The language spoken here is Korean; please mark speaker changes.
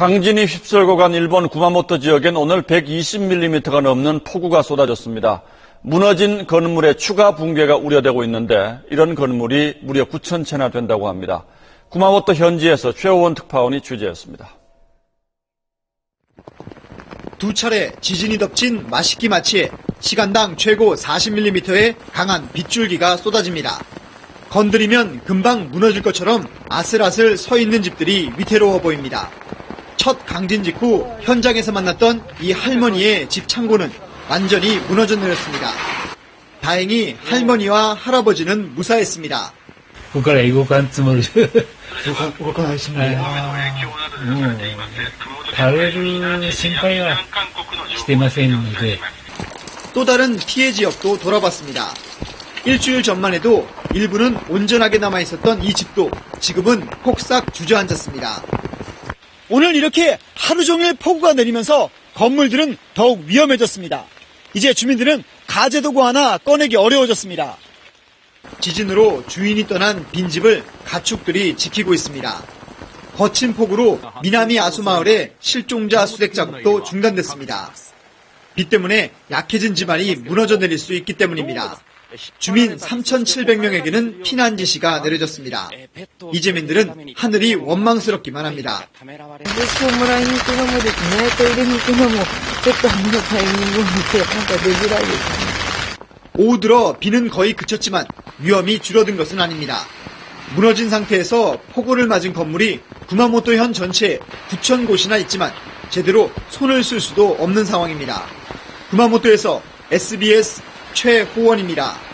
Speaker 1: 강진이 휩쓸고 간 일본 구마모토 지역엔 오늘 120mm가 넘는 폭우가 쏟아졌습니다. 무너진 건물의 추가 붕괴가 우려되고 있는데 이런 건물이 무려 9천 채나 된다고 합니다. 구마모토 현지에서 최호원 특파원이 취재했습니다.
Speaker 2: 두 차례 지진이 덮친 마시키 마치에 시간당 최고 40mm의 강한 빗줄기가 쏟아집니다. 건드리면 금방 무너질 것처럼 아슬아슬 서 있는 집들이 위태로워 보입니다. 첫 강진 직후 현장에서 만났던 이 할머니의 집 창고는 완전히 무너져 내렸습니다. 다행히 할머니와 할아버지는 무사했습니다.
Speaker 3: 국가 애국 관점으로 다른 심파가
Speaker 2: 시대마센또 다른 피해 지역도 돌아봤습니다. 일주일 전만 해도 일부는 온전하게 남아 있었던 이 집도 지금은 폭삭 주저앉았습니다. 오늘 이렇게 하루 종일 폭우가 내리면서 건물들은 더욱 위험해졌습니다. 이제 주민들은 가재도구 하나 꺼내기 어려워졌습니다. 지진으로 주인이 떠난 빈집을 가축들이 지키고 있습니다. 거친 폭우로 미나미 아수마을의 실종자 수색 작업도 중단됐습니다. 비 때문에 약해진 집안이 무너져 내릴 수 있기 때문입니다. 주민 3,700명에게는 피난 지시가 내려졌습니다. 이재민들은 하늘이 원망스럽기만 합니다. 오후 들어 비는 거의 그쳤지만 위험이 줄어든 것은 아닙니다. 무너진 상태에서 폭우를 맞은 건물이 구마모토현 전체에 9천 곳이나 있지만 제대로 손을 쓸 수도 없는 상황입니다. 구마모토에서 SBS 최호원입니다.